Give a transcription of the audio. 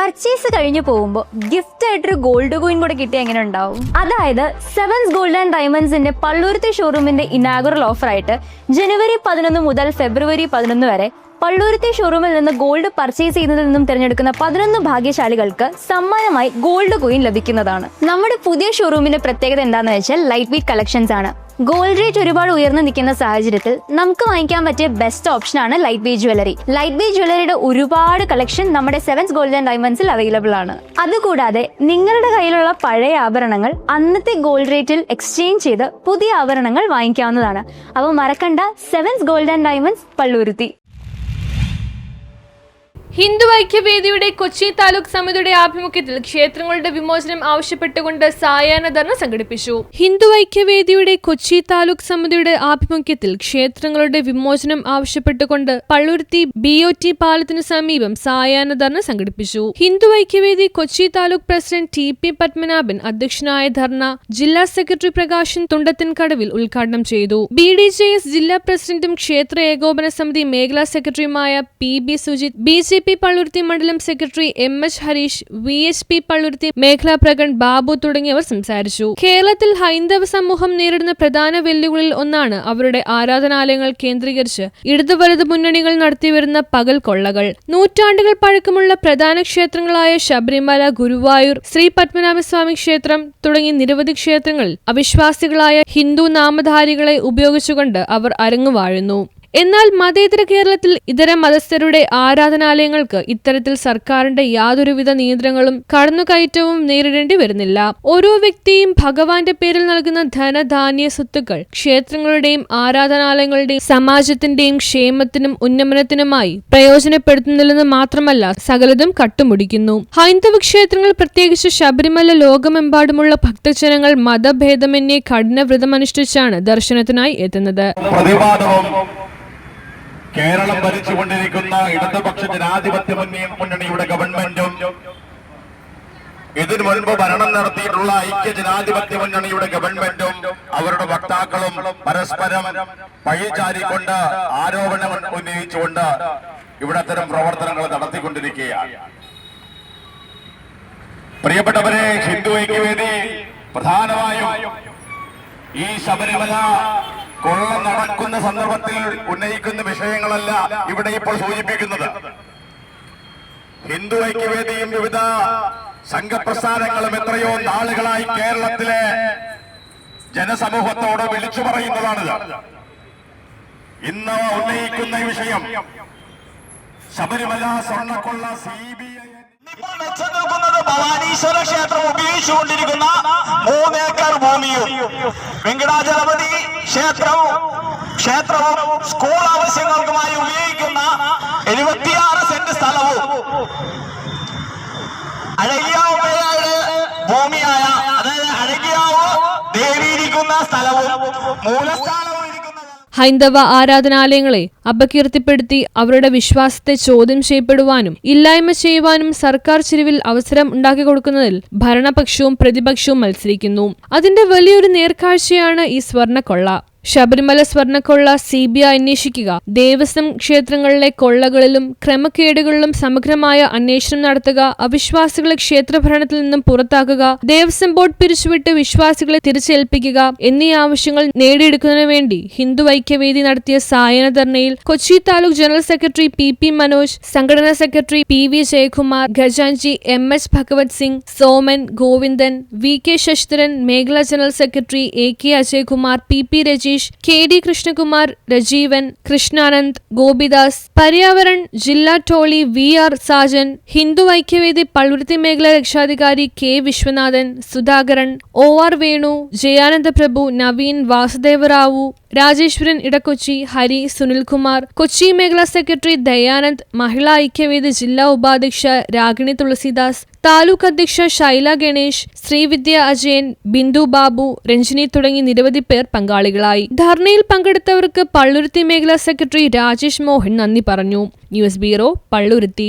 Purchase കഴിഞ്ഞു പോകുമ്പോൾ gift ആയിട്ടൊരു ഗോൾഡ് കോയിൻ കൂടെ കിട്ടിയ എങ്ങനെ ഉണ്ടാവും? അതായത് സെവൻസ് ഗോൾഡ് ആൻഡ് ഡയമണ്ട്സിന്റെ പള്ളൂരത്തെ ഷോറൂമിന്റെ ഇനാഗുറൽ ഓഫർ ആയിട്ട് ജനുവരി പതിനൊന്ന് മുതൽ ഫെബ്രുവരി പതിനൊന്ന് വരെ പള്ളൂരത്തെ ഷോറൂമിൽ നിന്ന് ഗോൾഡ് പർച്ചേസ് ചെയ്യുന്നതിൽ നിന്നും തിരഞ്ഞെടുക്കുന്ന പതിനൊന്ന് ഭാഗ്യശാലികൾക്ക് സമ്മാനമായി ഗോൾഡ് കോയിൻ ലഭിക്കുന്നതാണ്. നമ്മുടെ പുതിയ ഷോറൂമിന്റെ പ്രത്യേകത എന്താണെന്ന് വെച്ചാൽ ലൈറ്റ് വെയിറ്റ് കളക്ഷൻസ് ആണ്. ഗോൾഡ് റേറ്റ് ഒരുപാട് ഉയർന്നു നിൽക്കുന്ന സാഹചര്യത്തിൽ നമുക്ക് വാങ്ങിക്കാൻ പറ്റിയ ബെസ്റ്റ് ഓപ്ഷൻ ആണ് light weight jewellery light weight ജ്വല്ലറിയുടെ ഒരുപാട് കളക്ഷൻ നമ്മുടെ സെവൻസ് ഗോൾഡ് ആൻഡ് ഡയമണ്ട്സിൽ അവൈലബിൾ ആണ്. അതുകൂടാതെ നിങ്ങളുടെ കയ്യിലുള്ള പഴയ ആഭരണങ്ങൾ അന്നത്തെ ഗോൾഡ് റേറ്റിൽ എക്സ്ചേഞ്ച് ചെയ്ത് പുതിയ ആഭരണങ്ങൾ വാങ്ങിക്കാവുന്നതാണ്. അപ്പോൾ മറക്കണ്ട Sevens Gold and Diamonds Palluruthy. Hindu ഐക്യവേദിയുടെ Kochi taluk സമിതിയുടെ ആഭിമുഖ്യത്തിൽ ക്ഷേത്രങ്ങളുടെ വിമോചനം ആവശ്യപ്പെട്ടുകൊണ്ട് സായാഹ്ന ധർണ സംഘടിപ്പിച്ചു. ഹിന്ദു ഐക്യവേദിയുടെ കൊച്ചി താലൂക്ക് സമിതിയുടെ ആഭിമുഖ്യത്തിൽ ക്ഷേത്രങ്ങളുടെ വിമോചനം ആവശ്യപ്പെട്ടുകൊണ്ട് പള്ളുരുത്തി ബി ഒ ടി പാലത്തിനു സമീപം സായാഹ്ന ധർണ സംഘടിപ്പിച്ചു. Hindu Aikyavedi Kochi taluk president T P Padmanabhan അധ്യക്ഷനായ ധർണ ജില്ലാ സെക്രട്ടറി പ്രകാശൻ തുണ്ടത്തിൻകടവിൽ ഉദ്ഘാടനം ചെയ്തു. ബി ഡി ജെ എസ് ജില്ലാ പ്രസിഡന്റും ക്ഷേത്ര ഏകോപന സമിതി മേഖലാ സെക്രട്ടറിയുമായ P B Sujith B J P Palluruthy മണ്ഡലം secretary M H Harish V H P Palluruthy മേഖലാ പ്രകടൻ ബാബു തുടങ്ങിയവർ സംസാരിച്ചു. കേരളത്തിൽ ഹൈന്ദവ സമൂഹം നേരിടുന്ന പ്രധാന വെല്ലുവിളിയിൽ ഒന്നാണ് അവരുടെ ആരാധനാലയങ്ങൾ കേന്ദ്രീകരിച്ച് ഇടതു വലതു മുന്നണികൾ നടത്തിവരുന്ന പകൽ കൊള്ളകൾ. നൂറ്റാണ്ടുകൾ പഴക്കമുള്ള പ്രധാന ക്ഷേത്രങ്ങളായ ശബരിമല ഗുരുവായൂർ ശ്രീ പത്മനാഭസ്വാമി ക്ഷേത്രം തുടങ്ങി നിരവധി ക്ഷേത്രങ്ങളിൽ അവിശ്വാസികളായ ഹിന്ദു നാമധാരികളെ ഉപയോഗിച്ചുകൊണ്ട് അവർ അരങ്ങുവാഴുന്നു. എന്നാൽ മതേതര കേരളത്തിൽ ഇതര മതസ്ഥരുടെ ആരാധനാലയങ്ങൾക്ക് ഇത്തരത്തിൽ സർക്കാരിന്റെ യാതൊരുവിധ നിയന്ത്രണങ്ങളും കടന്നുകയറ്റവും നേരിടേണ്ടി വരുന്നില്ല. ഓരോ വ്യക്തിയും ഭഗവാന്റെ പേരിൽ നൽകുന്ന ധനധാന്യ സ്വത്തുക്കൾ ക്ഷേത്രങ്ങളുടെയും ആരാധനാലയങ്ങളുടെയും സമാജത്തിന്റെയും ക്ഷേമത്തിനും ഉന്നമനത്തിനുമായി പ്രയോജനപ്പെടുത്തുന്നില്ലെന്ന് മാത്രമല്ല സകലതും കട്ടുമുടിക്കുന്നു. ഹൈന്ദവ ക്ഷേത്രങ്ങൾ പ്രത്യേകിച്ച് ശബരിമല ലോകമെമ്പാടുമുള്ള ഭക്തജനങ്ങൾ മതഭേദമന്യേ കഠിന വ്രതമനുഷ്ഠിച്ചാണ് ദർശനത്തിനായി എത്തുന്നത്. പ്രതിവാദവും കേരളം ഭരിച്ചുകൊണ്ടിരിക്കുന്ന ഇടതുപക്ഷ ജനാധിപത്യ മുന്നേ- മുന്നണിയുടെ ഗവൺമെന്റും ഇതിനു മുൻപ് ഭരണം നടത്തിയിട്ടുള്ള ഐക്യ ജനാധിപത്യ മുന്നണിയുടെ ഗവൺമെന്റും അവരുടെ വക്താക്കളും പരസ്പരം പഴിചാരിക്കൊണ്ട് ആരോപണം ഉന്നയിച്ചുകൊണ്ട് ഇവിടെ അത്തരം പ്രവർത്തനങ്ങൾ നടത്തിക്കൊണ്ടിരിക്കുകയാണ്. പ്രിയപ്പെട്ടവരെ ഹിന്ദു ഐക്യവേദി പ്രധാനമായും ഈ ശബരിമല കൊള്ള നടക്കുന്ന സന്ദർഭത്തിൽ ഉന്നയിക്കുന്ന വിഷയങ്ങളല്ല ഇവിടെ ഇപ്പോൾ സൂചിപ്പിക്കുന്നത്. ഹിന്ദു ഐക്യവേദിയും വിവിധ സംഘപ്രസ്ഥാനങ്ങളും എത്രയോ നാളുകളായി കേരളത്തിലെ ജനസമൂഹത്തോട് വിളിച്ചു പറയുന്നതാണിത്. ഇന്ന് ഉന്നയിക്കുന്ന വിഷയം ശബരിമല സ്വർണക്കൊള്ള സി ബി ഐ ഭവാനീശ്വര ക്ഷേത്രം ഉപയോഗിച്ചുകൊണ്ടിരിക്കുന്ന മൂന്നേക്കർ ഭൂമിയും. വെങ്കടാചലപതി ക്ഷേത്രവും ക്ഷേത്രവും സ്കൂൾ ആവശ്യങ്ങൾക്കുമായി ഉപയോഗിക്കുന്ന എഴുപത്തിയാറ് സെന്റ് സ്ഥലവും. അഴകിയാവുമ്പയുടെ ഭൂമിയായ അതായത് അഴകിയാവ് ദേവിയിരിക്കുന്ന സ്ഥലവും മൂലസ്ഥാനവും ഹൈന്ദവ ആരാധനാലയങ്ങളെ അപകീർത്തിപ്പെടുത്തി അവരുടെ വിശ്വാസത്തെ ചോദ്യം ചെയ്യപ്പെടുവാനും ഇല്ലായ്മ ചെയ്യുവാനും സർക്കാർ ചിരിവിൽ അവസരം ഉണ്ടാക്കി കൊടുക്കുന്നതിൽ ഭരണപക്ഷവും പ്രതിപക്ഷവും മത്സരിക്കുന്നു. അതിന്റെ വലിയൊരു നേർക്കാഴ്ചയാണ് ഈ സ്വർണക്കൊള്ള. ശബരിമല സ്വർണക്കൊള്ള സി ബി ഐ അന്വേഷിക്കുക. ദേവസ്വം ക്ഷേത്രങ്ങളിലെ കൊള്ളകളിലും ക്രമക്കേടുകളിലും സമഗ്രമായ അന്വേഷണം നടത്തുക. അവിശ്വാസികളെ ക്ഷേത്രഭരണത്തിൽ നിന്നും പുറത്താക്കുക. ദേവസ്വം ബോർഡ് പിരിച്ചുവിട്ട് വിശ്വാസികളെ തിരിച്ചേൽപ്പിക്കുക എന്നീ ആവശ്യങ്ങൾ നേടിയെടുക്കുന്നതിനു വേണ്ടി ഹിന്ദു ഐക്യവേദി നടത്തിയ സായന ധർണയിൽ Kochi taluk general secretary P P Manoj സംഘടനാ secretary P V Jayakumar ഖജാൻജി M H Bhagavat Singh Soman Govindan V K Sasidharan മേഖലാ general secretary A K Ajaykumar P P Rajeesh K D Krishnakumar Rajeevan Krishnanand Gopidas Paryavaran ജില്ലാ ടോളി V R Sajan Hindu Aikyavedi Palluruthy മേഖലാ രക്ഷാധികാരി K Viswanathan Sudhakaran O R Venu Jayananda Prabhu Naveen Vasudevarao Rajeswaran Edakochi Hari Sunilkumar Kochi മേഖലാ secretary Dayanand മഹിളാ ഐക്യവേദി ജില്ലാ ഉപാധ്യക്ഷ രാഗിണി തുളസിദാസ് താലൂക്ക് അധ്യക്ഷ ശൈല ഗണേഷ് ശ്രീവിദ്യ അജയൻ ബിന്ദു ബാബു രഞ്ജിനി തുടങ്ങി നിരവധി പേർ പങ്കാളികളായി. ധർണയിൽ പങ്കെടുത്തവർക്ക് പള്ളുരുത്തി മേഖലാ സെക്രട്ടറി രാജേഷ് മോഹൻ നന്ദി പറഞ്ഞു. News bureau Palluruthy.